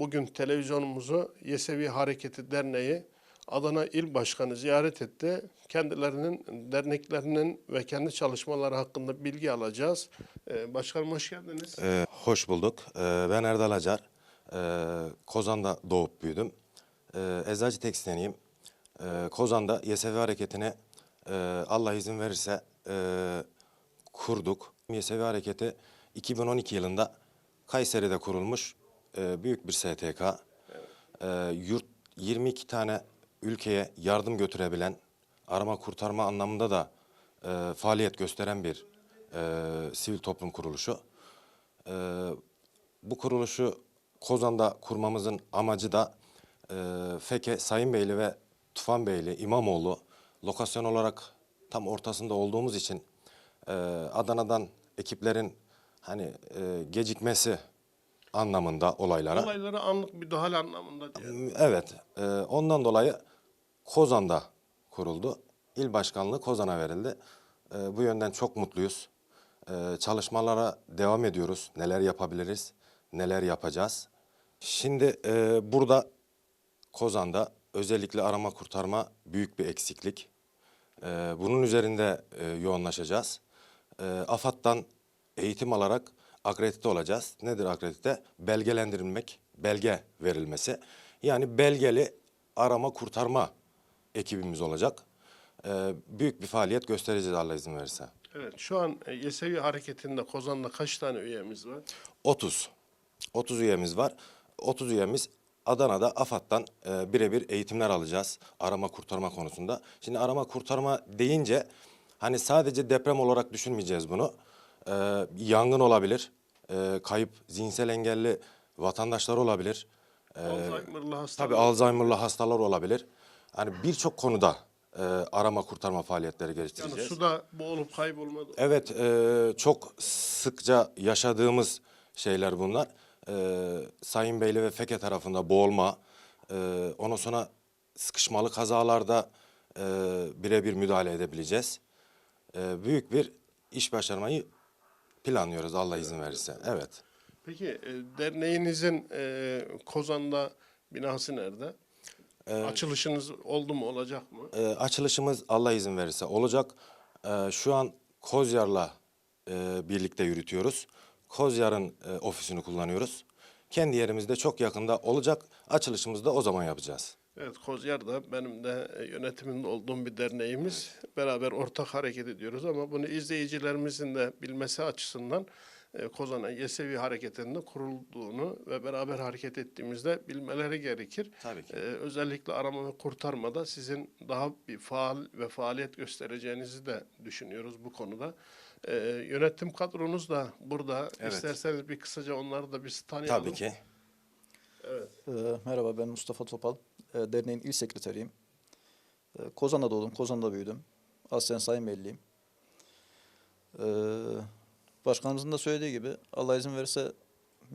bugün televizyonumuzu Yesevi Hareketi Derneği Adana İl Başkanı ziyaret etti. Kendilerinin, derneklerinin ve kendi çalışmaları hakkında bilgi alacağız. Ee, başkanım hoş geldiniz. Ee, hoş bulduk. Ee, ben Erdal Acar. Ee, Kozan'da doğup büyüdüm. Ee, eczacı tekstilyeniyim. Ee, Kozan'da Yesevi Hareketi'ne e, Allah izin verirse e, kurduk. Yesevi Hareketi 2012 yılında Kayseri'de kurulmuş e, büyük bir STK. Ee, yurt 22 tane ülkeye yardım götürebilen, arama kurtarma anlamında da e, faaliyet gösteren bir e, sivil toplum kuruluşu. E, bu kuruluşu Kozan'da kurmamızın amacı da e, Feke, Sayınbeyli ve Tufanbeyli, İmamoğlu lokasyon olarak tam ortasında olduğumuz için e, Adana'dan ekiplerin hani e, gecikmesi anlamında olaylara. Olaylara anlık müdahale anlamında diye. Evet, e, ondan dolayı Kozan'da kuruldu. İl başkanlığı Kozan'a verildi. E, bu yönden çok mutluyuz. E, çalışmalara devam ediyoruz. Neler yapabiliriz, neler yapacağız. Şimdi e, burada Kozan'da özellikle arama kurtarma büyük bir eksiklik. E, bunun üzerinde e, yoğunlaşacağız. E, AFAD'dan eğitim alarak akredite olacağız. Nedir akredite? Belgelendirilmek, belge verilmesi. Yani belgeli arama kurtarma ekibimiz olacak. E, büyük bir faaliyet göstereceğiz Allah izin verirse. Evet, şu an e, Yesevi Hareketi'nde Kozan'da kaç tane üyemiz var? 30. 30 üyemiz var. 30 üyemiz Adana'da AFAD'dan e, birebir eğitimler alacağız arama kurtarma konusunda. Şimdi arama kurtarma deyince hani sadece deprem olarak düşünmeyeceğiz bunu. E, yangın olabilir, e, kayıp zihinsel engelli vatandaşlar olabilir. E, Alzheimer'lı hastalar. Tabii Alzheimer'lı hastalar olabilir. Hani birçok konuda e, arama kurtarma faaliyetleri Yani geliştireceğiz. suda boğulup kaybolmadı. Evet, e, çok sıkça yaşadığımız şeyler bunlar. E, Sayın Beyli ve Feke tarafında boğulma, e, ondan sonra sıkışmalı kazalarda e, birebir müdahale edebileceğiz. E, büyük bir iş başarmayı planlıyoruz Allah izin verirse. Evet. Peki e, derneğinizin e, Kozan'da binası nerede? Açılışınız oldu mu, olacak mı? E, açılışımız Allah izin verirse olacak. E, şu an Kozyar'la e, birlikte yürütüyoruz. Kozyar'ın e, ofisini kullanıyoruz. Kendi yerimizde çok yakında olacak. Açılışımızı da o zaman yapacağız. Evet, Kozyar'da benim de e, yönetiminde olduğum bir derneğimiz. Beraber ortak hareket ediyoruz ama bunu izleyicilerimizin de bilmesi açısından e, Kozan'a Yesevi Hareketi'nde kurulduğunu ve beraber hareket ettiğimizde bilmeleri gerekir. Tabii ki. E, özellikle arama ve kurtarmada sizin daha bir faal ve faaliyet göstereceğinizi de düşünüyoruz bu konuda. E, yönetim kadronuz da burada. Evet. İsterseniz bir kısaca onları da biz tanıyalım. Tabii ki. Ee, merhaba ben Mustafa Topal. Ee, derneğin il sekreteriyim. Ee, Kozan'da doğdum, Kozan'da büyüdüm. Aslen Sayın Belliyim. Ee, başkanımızın da söylediği gibi Allah izin verirse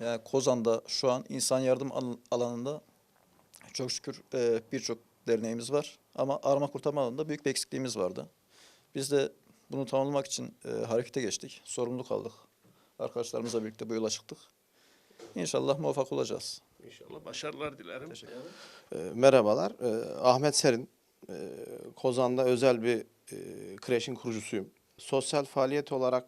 yani Kozan'da şu an insan yardım al- alanında çok şükür e, birçok derneğimiz var. Ama arama kurtarma alanında büyük bir eksikliğimiz vardı. Biz de bunu tamamlamak için e, harekete geçtik. Sorumluluk aldık. Arkadaşlarımızla birlikte bu yola çıktık. İnşallah muvaffak olacağız. İnşallah başarılar dilerim. E, Merhabalar, E, Ahmet Serin. E, Kozan'da özel bir e, kreşin kurucusuyum. Sosyal faaliyet olarak,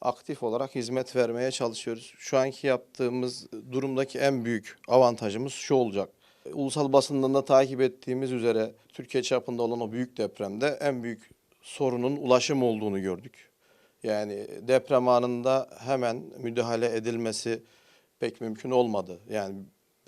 aktif olarak hizmet vermeye çalışıyoruz. Şu anki yaptığımız durumdaki en büyük avantajımız şu olacak. Ulusal basından da takip ettiğimiz üzere Türkiye çapında olan o büyük depremde en büyük sorunun ulaşım olduğunu gördük. Yani deprem anında hemen müdahale edilmesi pek mümkün olmadı. Yani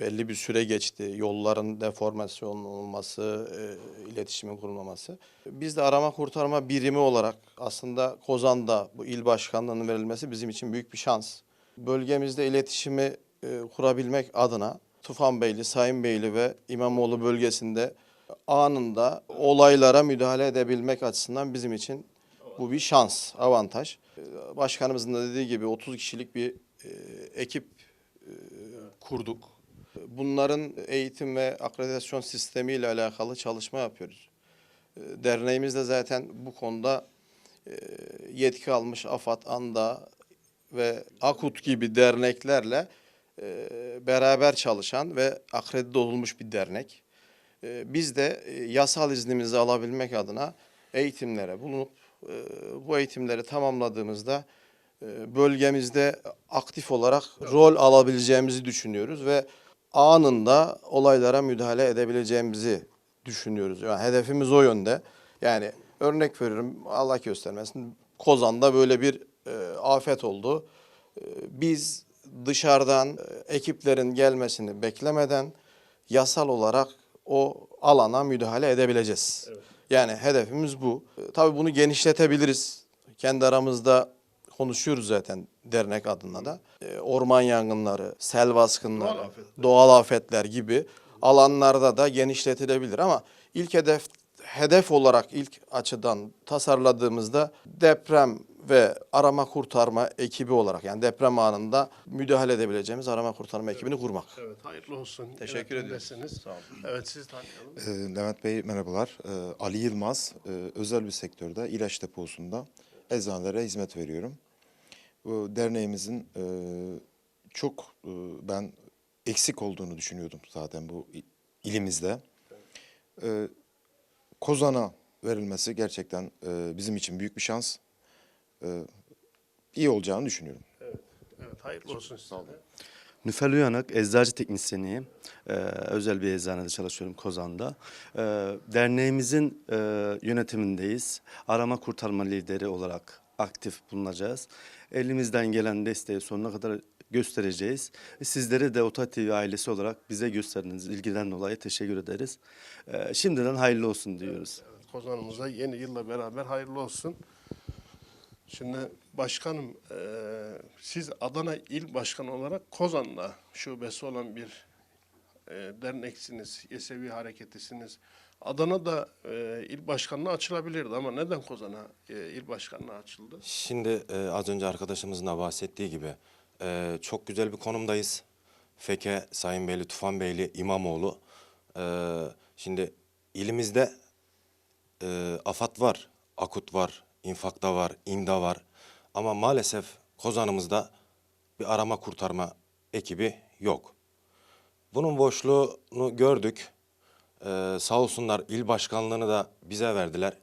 belli bir süre geçti. Yolların deformasyon olması, e, iletişimin kurulmaması. Biz de arama kurtarma birimi olarak aslında Kozan'da bu il başkanlığının verilmesi bizim için büyük bir şans. Bölgemizde iletişimi e, kurabilmek adına Tufanbeyli, Sayınbeyli ve İmamoğlu bölgesinde anında olaylara müdahale edebilmek açısından bizim için bu bir şans, avantaj. E, Başkanımızın da dediği gibi 30 kişilik bir e, ekip e, kurduk. Bunların eğitim ve akreditasyon sistemiyle alakalı çalışma yapıyoruz. E, Derneğimiz de zaten bu konuda e, yetki almış AFAD, ANDA ve AKUT gibi derneklerle e, beraber çalışan ve akredite olmuş bir dernek. E, Biz de yasal iznimizi alabilmek adına eğitimlere bulunup bu eğitimleri tamamladığımızda bölgemizde aktif olarak rol alabileceğimizi düşünüyoruz ve anında olaylara müdahale edebileceğimizi düşünüyoruz. Yani hedefimiz o yönde. Yani örnek veriyorum Allah göstermesin Kozan'da böyle bir e, afet oldu. E, biz dışarıdan e, ekiplerin gelmesini beklemeden yasal olarak o alana müdahale edebileceğiz. Yani hedefimiz bu. E, Tabii bunu genişletebiliriz. Kendi aramızda konuşuyoruz zaten dernek adına da. E, orman yangınları, sel baskınları, Doğal afetler. doğal afetler gibi alanlarda da genişletilebilir ama ilk hedef hedef olarak ilk açıdan tasarladığımızda deprem ve arama kurtarma ekibi olarak yani deprem anında müdahale edebileceğimiz arama kurtarma ekibini kurmak. Evet, hayırlı olsun. Teşekkür ediyoruz. Sağ olun. Evet, siz tanıyalım. Ee, Levent Bey merhabalar. Ee, Ali Yılmaz, e, özel bir sektörde ilaç deposunda eczanelere hizmet veriyorum. Bu derneğimizin e, çok e, ben eksik olduğunu düşünüyordum zaten bu ilimizde. Kozan'a verilmesi gerçekten e, bizim için büyük bir şans. İyi olacağını düşünüyorum. Evet, hayırlı olsun size. de. Nüfer Uyanık, eczacı teknisyeniyim. Ee, özel bir eczanede çalışıyorum Kozan'da. Ee, derneğimizin e, yönetimindeyiz. Arama kurtarma lideri olarak aktif bulunacağız. Elimizden gelen desteği sonuna kadar göstereceğiz. Sizlere de Ota TV ailesi olarak bize gösterdiğiniz ilgiden dolayı teşekkür ederiz. Ee, şimdiden hayırlı olsun diyoruz. Evet, Kozan'ımıza yeni yılla beraber hayırlı olsun. Şimdi başkanım, eee, siz Adana İl Başkanı olarak Kozan'da şubesi olan bir eee, derneksiniz, Yesevi Hareketlisiniz. Adana'da eee il başkanlığı açılabilirdi ama neden Kozan'a eee, il başkanlığı açıldı? Şimdi e, az önce arkadaşımızın da bahsettiği gibi e, çok güzel bir konumdayız. Feke, Sayın Beyli, Tufan Beyli, İmamoğlu. E, şimdi ilimizde e, AFAD var, AKUT var, İnfak'ta var, İMDA var. Ama maalesef Kozan'ımızda bir arama kurtarma ekibi yok. Bunun boşluğunu gördük. Ee, sağ olsunlar il başkanlığını da bize verdiler.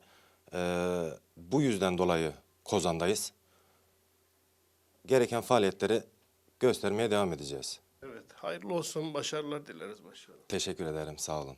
Ee, bu yüzden dolayı Kozan'dayız. Gereken faaliyetleri göstermeye devam edeceğiz. Evet, hayırlı olsun, başarılar dileriz başkanım. Teşekkür ederim, sağ olun.